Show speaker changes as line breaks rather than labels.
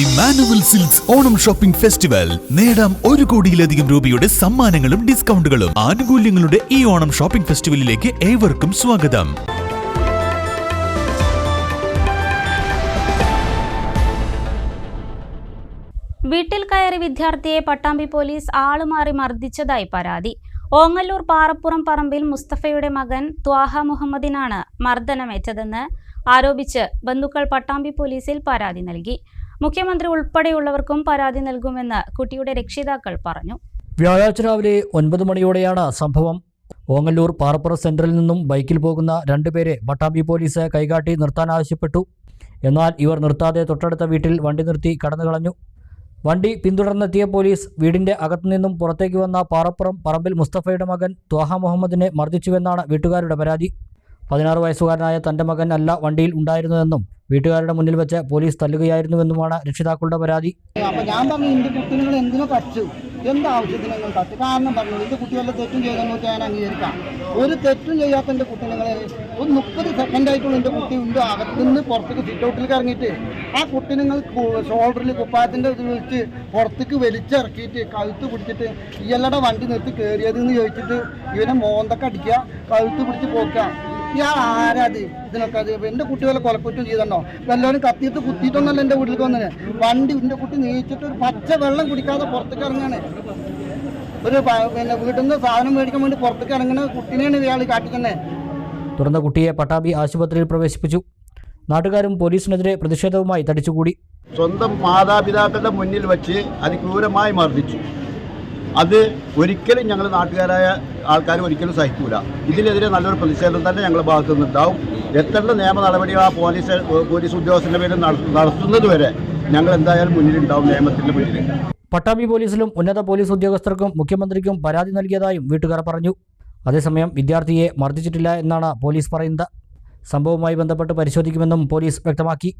Emmanuel silks Onam shopping festival നേടാം ഒരു കോടിയിലധികം രൂപയുടെ സമ്മാനങ്ങളും ഡിസ്കൗണ്ടുകളും. ആനുകൂല്യങ്ങളുടെ ഈ ഓണം ഷോപ്പിംഗ് ഫെസ്റ്റിവലിലേക്ക് ഏവർക്കും സ്വാഗതം.
വീട്ടിൽ കയറി വിദ്യാർത്ഥിയെ പട്ടാമ്പി പോലീസ് ആളുമാറി മർദ്ദിച്ചതായി പരാതി. ഓങ്ങല്ലൂർ പാറപ്പുറം പറമ്പിൽ മുസ്തഫയുടെ മകൻ ത്വാഹ മുഹമ്മദിനാണ് മർദ്ദനമേറ്റതെന്ന് ആരോപിച്ച് ബന്ധുക്കൾ പട്ടാമ്പി പോലീസിൽ പരാതി നൽകി. മുഖ്യമന്ത്രി ഉൾപ്പെടെയുള്ളവർക്കും പരാതി നൽകുമെന്ന് കുട്ടിയുടെ രക്ഷിതാക്കൾ പറഞ്ഞു.
വ്യാഴാഴ്ച രാവിലെ ഒൻപത് മണിയോടെയാണ് സംഭവം. ഓങ്ങല്ലൂർ പാറപ്പുറ സെന്ററിൽ നിന്നും ബൈക്കിൽ പോകുന്ന രണ്ടുപേരെ പട്ടാമ്പി പോലീസ് കൈകാട്ടി നിർത്താൻ ആവശ്യപ്പെട്ടു. എന്നാൽ ഇവർ നിർത്താതെ തൊട്ടടുത്ത വീട്ടിൽ വണ്ടി നിർത്തി കടന്നു കളഞ്ഞു വണ്ടി പിന്തുടർന്നെത്തിയ പോലീസ് വീടിന്റെ അകത്തുനിന്നും പുറത്തേക്ക് വന്ന പാറപ്പുറം പറമ്പിൽ മുസ്തഫയുടെ മകൻ ത്വാഹ മുഹമ്മദിനെ മർദ്ദിച്ചുവെന്നാണ് വീട്ടുകാരുടെ പരാതി. പതിനാറ് വയസ്സുകാരനായ തന്റെ മകൻ അല്ല വണ്ടിയിൽ ഉണ്ടായിരുന്നതെന്നും വീട്ടുകാരുടെ മുന്നിൽ വെച്ച് പോലീസ് തല്ലുകയായിരുന്നുവെന്നുമാണ് രക്ഷിതാക്കളുടെ പരാതി.
അപ്പൊ ഞാൻ പറഞ്ഞു എന്റെ കുട്ടി നിങ്ങൾ എന്തിനു പറ്റു എന്ത് ആവശ്യത്തിന് നിങ്ങൾ തച്ചു കാരണം പറഞ്ഞു എന്റെ കുട്ടി വല്ല തെറ്റും ചെയ്തെന്ന് ഞാൻ അംഗീകരിക്കാം. ഒരു തെറ്റും ചെയ്യാത്ത എന്റെ കുട്ടി നിങ്ങളെ ഒരു മുപ്പത് സെക്കൻഡ് ആയിട്ടുള്ള എന്റെ കുട്ടി ഉണ്ട്? അകത്തുനിന്ന് പുറത്തേക്ക് സിറ്റൗട്ടിലേക്ക് ഇറങ്ങിയിട്ട് ആ കുട്ടി നിങ്ങൾ ഷോൾഡറിൽ കുപ്പായത്തിന്റെ ഇത് വെച്ച് പുറത്തേക്ക് വലിച്ചിറക്കിയിട്ട് കഴുത്ത് പിടിച്ചിട്ട് ഇയാളുടെ വണ്ടി നിർത്തി കയറിയതെന്ന് ചോദിച്ചിട്ട് ഇവനെ മോന്തൊക്കെ അടിക്കുക കഴുത്ത് പിടിച്ച് പോക്കുക ഇയാൾ ആരാത്? ഇതിനൊക്കെ അത് എന്റെ കുട്ടി വല്ല കൊലക്കുറ്റം ചെയ്തണ്ടോ? വല്ലവരും കത്തിയിട്ട് കുത്തിയിട്ടൊന്നല്ല എന്റെ വീട്ടിൽ വന്നത്. വണ്ടി എന്റെ കുട്ടി നീച്ചിട്ട് ഒരു പച്ച വെള്ളം കുടിക്കാതെ പുറത്തേക്ക് ഇറങ്ങാണ്. ഒരു പിന്നെ വീട്ടിൽ നിന്ന് സാധനം മേടിക്കാൻ വേണ്ടി പുറത്തേക്ക് ഇറങ്ങുന്ന കുട്ടീനെയാണ് ഇയാൾ കാട്ടിക്കുന്നത്.
തുടർന്ന് കുട്ടിയെ പട്ടാബി ആശുപത്രിയിൽ പ്രവേശിപ്പിച്ചു. നാട്ടുകാരും പോലീസിനെതിരെ പ്രതിഷേധവുമായി തടിച്ചുകൂടി.
സ്വന്തം മാതാപിതാക്കളുടെ മുന്നിൽ വെച്ച് അതിക്രൂരമായി മർദ്ദിച്ചു. അത് ഒരിക്കലും ഞങ്ങൾ നാട്ടുകാരായ ആൾക്കാർ ഒരിക്കലും സഹിക്കൂല. ഇതിനെതിരെ നല്ലൊരു പ്രതിഷേധം തന്നെ ഞങ്ങൾ ഭാഗത്തു നിന്നുണ്ടാവും. എത്തേണ്ട നിയമ നടപടികൾ ആ പോലീസ് പോലീസ് ഉദ്യോഗസ്ഥരുടെ പേരിൽ നടത്തുന്നത് വരെ ഞങ്ങൾ എന്തായാലും മുന്നിലുണ്ടാവും നിയമത്തിന്റെ മുന്നിൽ
പട്ടാമ്പി പോലീസിലും ഉന്നത പോലീസ് ഉദ്യോഗസ്ഥർക്കും മുഖ്യമന്ത്രിക്കും പരാതി നൽകിയതായും വീട്ടുകാർ പറഞ്ഞു. അതേസമയം വിദ്യാർത്ഥിയെ മർദ്ദിച്ചിട്ടില്ല എന്നാണ് പോലീസ് പറയുന്നത്. സംഭവവുമായി ബന്ധപ്പെട്ട് പരിശോധിക്കുമെന്നും പോലീസ് വ്യക്തമാക്കി.